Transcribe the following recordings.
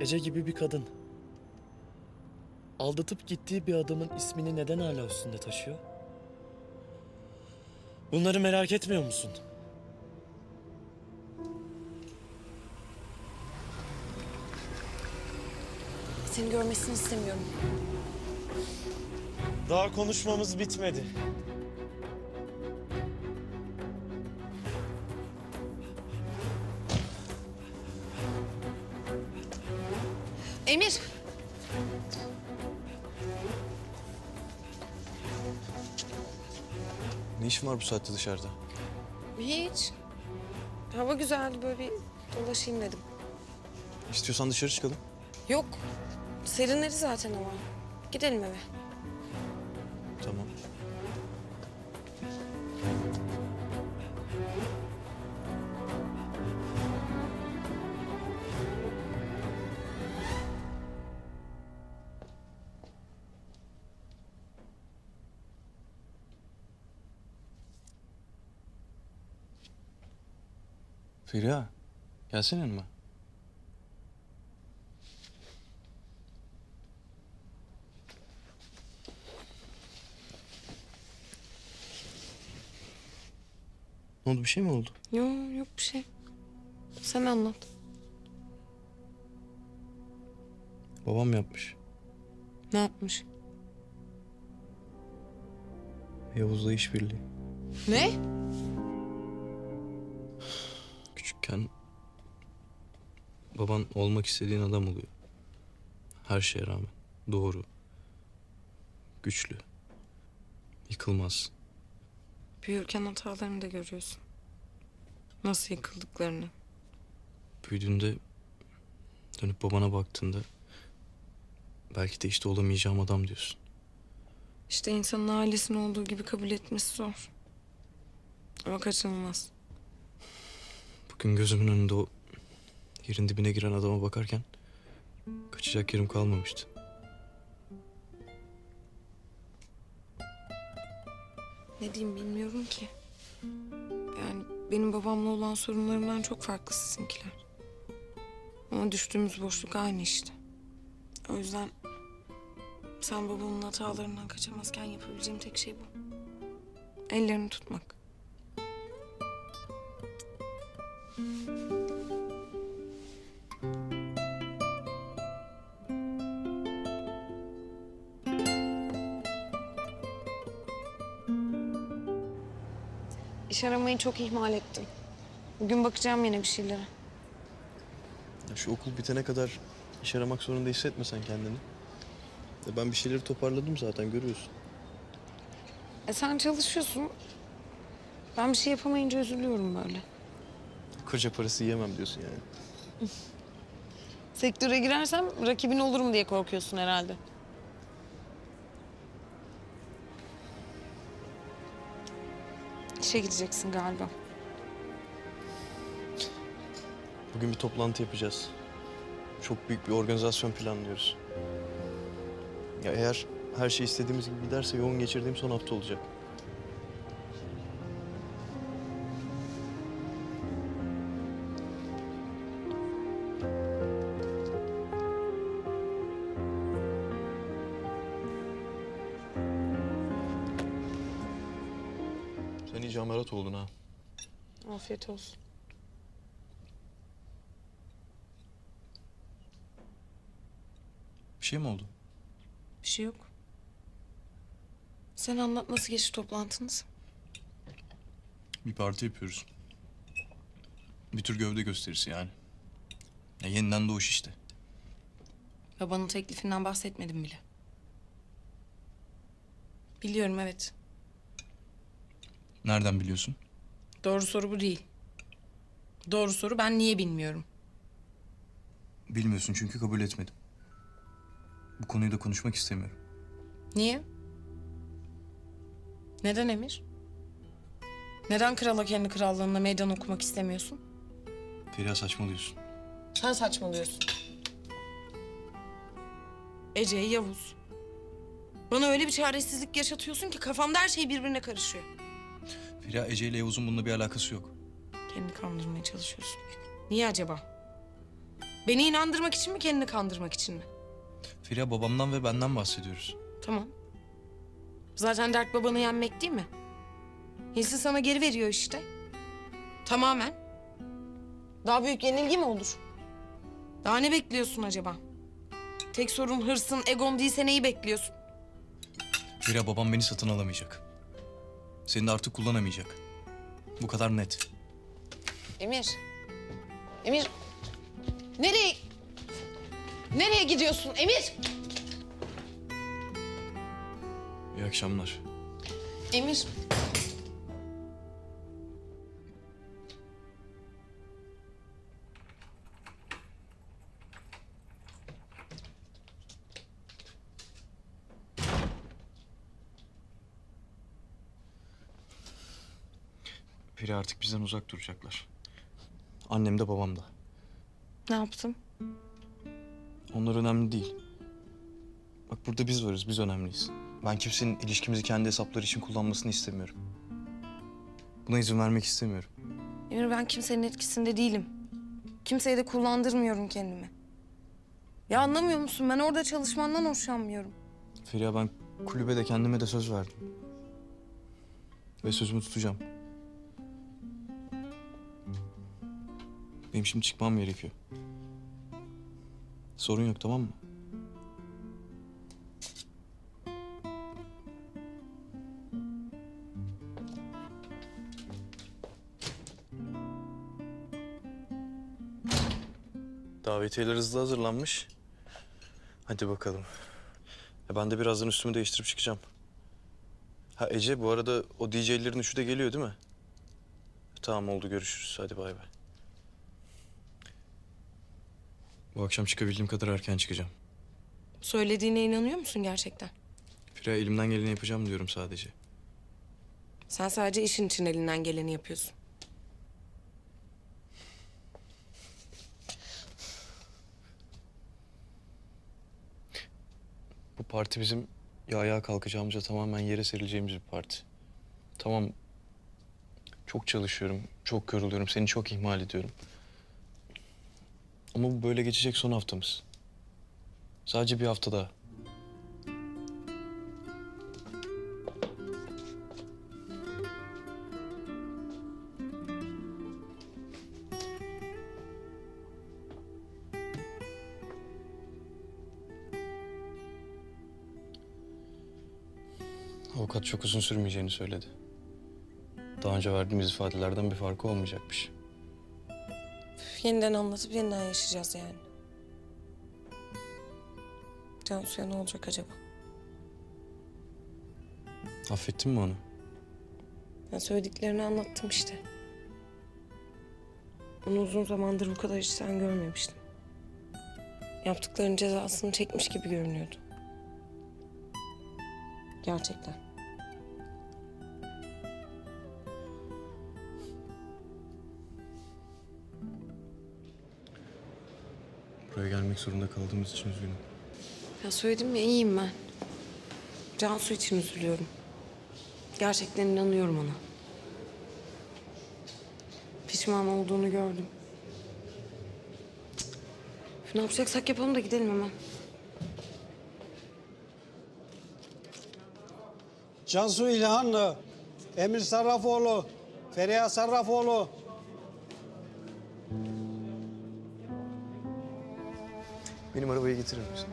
Ece gibi bir kadın. Aldatıp gittiği bir adamın ismini neden hala üstünde taşıyor? Bunları merak etmiyor musun? Seni görmesini istemiyorum. Daha konuşmamız bitmedi. Emir! Ne işin var bu saatte dışarıda? Hiç. Hava güzeldi böyle bir dolaşayım dedim. İstiyorsan dışarı çıkalım. Yok. Serinledi zaten hava. Gidelim eve. Tamam. Feriha, gelsene yanıma. Ne oldu, bir şey mi oldu? Yok yok bir şey. Sen anlat. Babam yapmış. Ne yapmış? Yavuz'la işbirliği. Ne? Küçükken baban olmak istediğin adam oluyor. Her şeye rağmen. Doğru. Güçlü. Yıkılmaz. Büyürken hatalarını da görüyorsun. Nasıl yıkıldıklarını. Büyüdüğünde dönüp babana baktığında belki de işte olamayacağım adam diyorsun. İşte insanın ailesinin olduğu gibi kabul etmesi zor. Ama kaçınılmaz. Bugün gözümün önünde o yerin dibine giren adama bakarken kaçacak yerim kalmamıştı. Ne diyeyim bilmiyorum ki. Yani benim babamla olan sorunlarımdan çok farklı sizinkiler. Ama düştüğümüz boşluk aynı işte. O yüzden sen babamın hatalarından kaçamazken yapabileceğim tek şey bu. Ellerini tutmak. İş aramayı çok ihmal ettim. Bugün bakacağım yine bir şeylere. Ya Şu okul bitene kadar iş aramak zorunda hissetmesen kendini. Ya ben bir şeyleri toparladım zaten görüyorsun. E sen çalışıyorsun. Ben bir şey yapamayınca üzülüyorum böyle. Koca parası yiyemem diyorsun yani. Sektöre girersem rakibin olurum diye korkuyorsun herhalde. İşe gideceksin galiba. Bugün bir toplantı yapacağız. Çok büyük bir organizasyon planlıyoruz. Ya eğer her şey istediğimiz gibi giderse yoğun geçirdiğim son hafta olacak. Sen iyice amarat oldun ha. Afiyet olsun. Bir şey mi oldu? Bir şey yok. Sen anlat nasıl geçti toplantınız? Bir parti yapıyoruz. Bir tür gövde gösterisi yani. Ya yeniden doğuş işte. Babanın teklifinden bahsetmedim bile. Biliyorum evet. Nereden biliyorsun? Doğru soru bu değil. Doğru soru ben niye bilmiyorum. Bilmiyorsun çünkü kabul etmedim. Bu konuyu da konuşmak istemiyorum. Niye? Neden Emir? Neden krala kendi krallığında meydan okumak istemiyorsun? Feriha saçmalıyorsun. Sen saçmalıyorsun. Ece, Yavuz. Bana öyle bir çaresizlik yaşatıyorsun ki kafamda her şey birbirine karışıyor. Feriha Ece ile Yavuz'un bununla bir alakası yok. Kendini kandırmaya çalışıyorsun. Niye acaba? Beni inandırmak için mi kendini kandırmak için mi? Feriha babamdan ve benden bahsediyoruz. Tamam. Zaten dert babanı yenmek değil mi? Hissi sana geri veriyor işte. Tamamen. Daha büyük yenilgi mi olur? Daha ne bekliyorsun acaba? Tek sorun hırsın, egon değilse neyi bekliyorsun? Feriha babam beni satın alamayacak. Seni de artık kullanamayacak. Bu kadar net. Emir. Emir. Nereye? Nereye gidiyorsun Emir? İyi akşamlar. Emir. Feriha artık bizden uzak duracaklar. Annem de babam da. Ne yaptım? Onlar önemli değil. Bak burada biz varız, biz önemliyiz. Ben kimsenin ilişkimizi kendi hesapları için kullanmasını istemiyorum. Buna izin vermek istemiyorum. Emir ben kimsenin etkisinde değilim. Kimseye de kullandırmıyorum kendimi. Ya anlamıyor musun? Ben orada çalışmandan hoşlanmıyorum. Feriha ben kulübede kendime de söz verdim. Ve sözümü tutacağım. Benim şimdi çıkmam gerekiyor. Sorun yok tamam mı? Davetiyeler hızlı hazırlanmış. Hadi bakalım. Ya ben de birazdan üstümü değiştirip çıkacağım. Ha Ece bu arada o DJ'lerin üçü de geliyor değil mi? Tamam oldu görüşürüz. Hadi bay bay. Bu akşam çıkabildiğim kadar erken çıkacağım. Söylediğine inanıyor musun gerçekten? Feriha elimden geleni yapacağım diyorum sadece. Sen sadece işin için elinden geleni yapıyorsun. Bu parti bizim ya ayağa kalkacağımıza tamamen yere serileceğimiz bir parti. Tamam çok çalışıyorum, çok yoruluyorum, seni çok ihmal ediyorum. Ama bu böyle geçecek son haftamız. Sadece bir hafta daha. Avukat çok uzun sürmeyeceğini söyledi. Daha önce verdiğimiz ifadelerden bir farkı olmayacakmış. Yeniden anlatıp yeniden yaşayacağız yani. Cansu'ya ne olacak acaba? Affettin mi onu? Ben söylediklerini anlattım işte. Onu uzun zamandır bu kadar içten görmemiştim. Yaptıklarının cezasını çekmiş gibi görünüyordu. Gerçekten. Buraya gelmek zorunda kaldığımız için üzgünüm. Ya söyledim ya iyiyim ben. Cansu için üzülüyorum. Gerçekten inanıyorum ona. Pişman olduğunu gördüm. Cık. Ne yapacaksak yapalım da gidelim hemen. Cansu İlhanlı, Emir Sarrafoğlu, Feriha Sarrafoğlu. Benim arabayı getirir misin?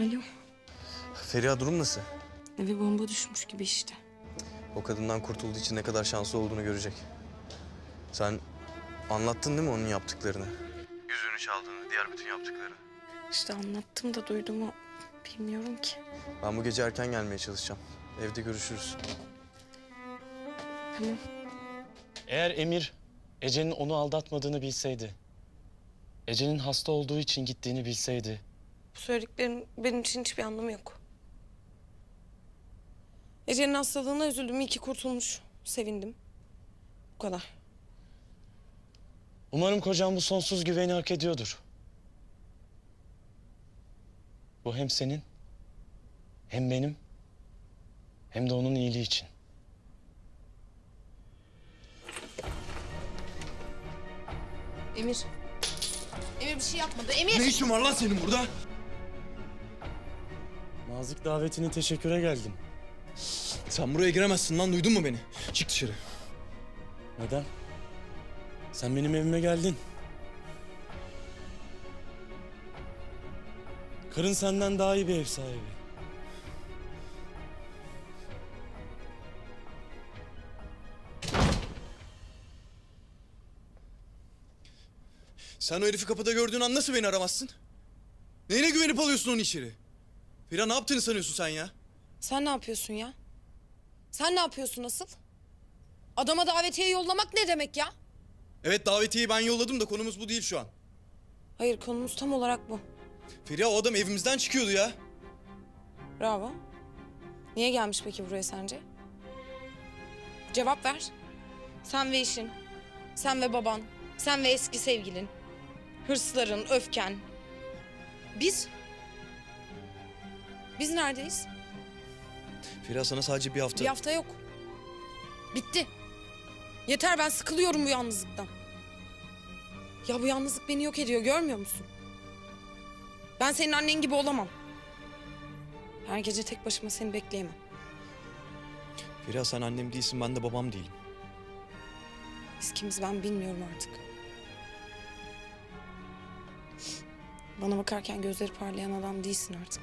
Alo. Feriha durum nasıl? Eve bomba düşmüş gibi işte. O kadından kurtulduğu için ne kadar şanslı olduğunu görecek. Sen anlattın değil mi onun yaptıklarını? Yüzüğünü çaldığını, diğer bütün yaptıklarını. İşte anlattım da duydum mu bilmiyorum ki. Ben bu gece erken gelmeye çalışacağım. Evde görüşürüz. Eğer Emir Ece'nin onu aldatmadığını bilseydi, Ece'nin hasta olduğu için gittiğini bilseydi, Bu söylediklerin benim için hiçbir anlamı yok. Ece'nin hastalığına üzüldüm. İyi ki kurtulmuş. Sevindim. Bu kadar. umarım kocam bu sonsuz güveni hak ediyordur. Bu hem senin, hem benim, Hem de onun iyiliği için. Emir. Emir bir şey yapmadı. Emir. Ne işin var lan senin burada? Nazik davetini teşekküre geldim. Sen buraya giremezsin lan duydun mu beni? Çık dışarı. Neden? Sen benim evime geldin. Karın senden daha iyi bir ev sahibi. Sen o herifi kapıda gördüğün an nasıl beni aramazsın? Neyine güvenip alıyorsun onu içeri? Feriha ne yaptığını sanıyorsun sen ya? Sen ne yapıyorsun ya? Sen ne yapıyorsun asıl? Adama davetiye yollamak ne demek ya? Evet davetiyeyi ben yolladım da konumuz bu değil şu an. Hayır konumuz tam olarak bu. Feriha o adam evimizden çıkıyordu ya. Bravo. Niye gelmiş peki buraya sence? Cevap ver. Sen ve işin. Sen ve baban. Sen ve eski sevgilin. Hırsların, öfken. Biz? Biz neredeyiz? Feriha sana sadece bir hafta... Bir hafta yok. Bitti. Yeter ben sıkılıyorum bu yalnızlıktan. Ya bu yalnızlık beni yok ediyor görmüyor musun? Ben senin annen gibi olamam. Her gece tek başıma seni bekleyemem. Feriha sen annem değilsin ben de babam değilim. Biz kimiz ben bilmiyorum artık. Bana bakarken gözleri parlayan adam değilsin artık.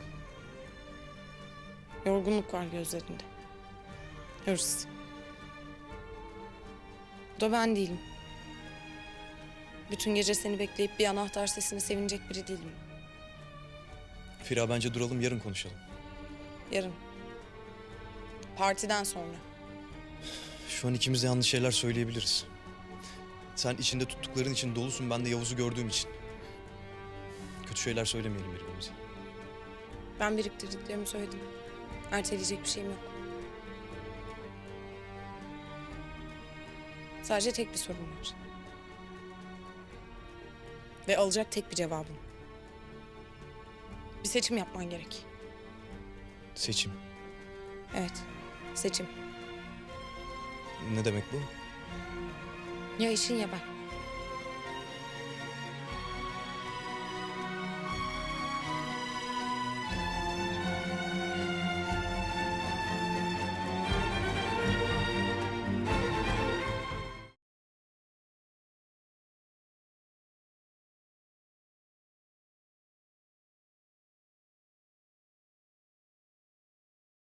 Yorgunluk var gözlerinde. Hırs. Bu da ben değilim. Bütün gece seni bekleyip bir anahtar sesine sevinecek biri değilim. Feriha bence duralım yarın konuşalım. Yarın. Partiden sonra. Şu an ikimiz de yanlış şeyler söyleyebiliriz. Sen içinde tuttukların için dolusun ben de Yavuz'u gördüğüm için. Kötü şeyler söylemeyelim birbirimize. Ben biriktirdiklerimi söyledim. Erteleyecek bir şeyim yok. Sadece tek bir sorun var. Ve alacak tek bir cevabım. Bir seçim yapman gerek. Seçim. Evet, seçim. Ne demek bu? Ya işin ya ben.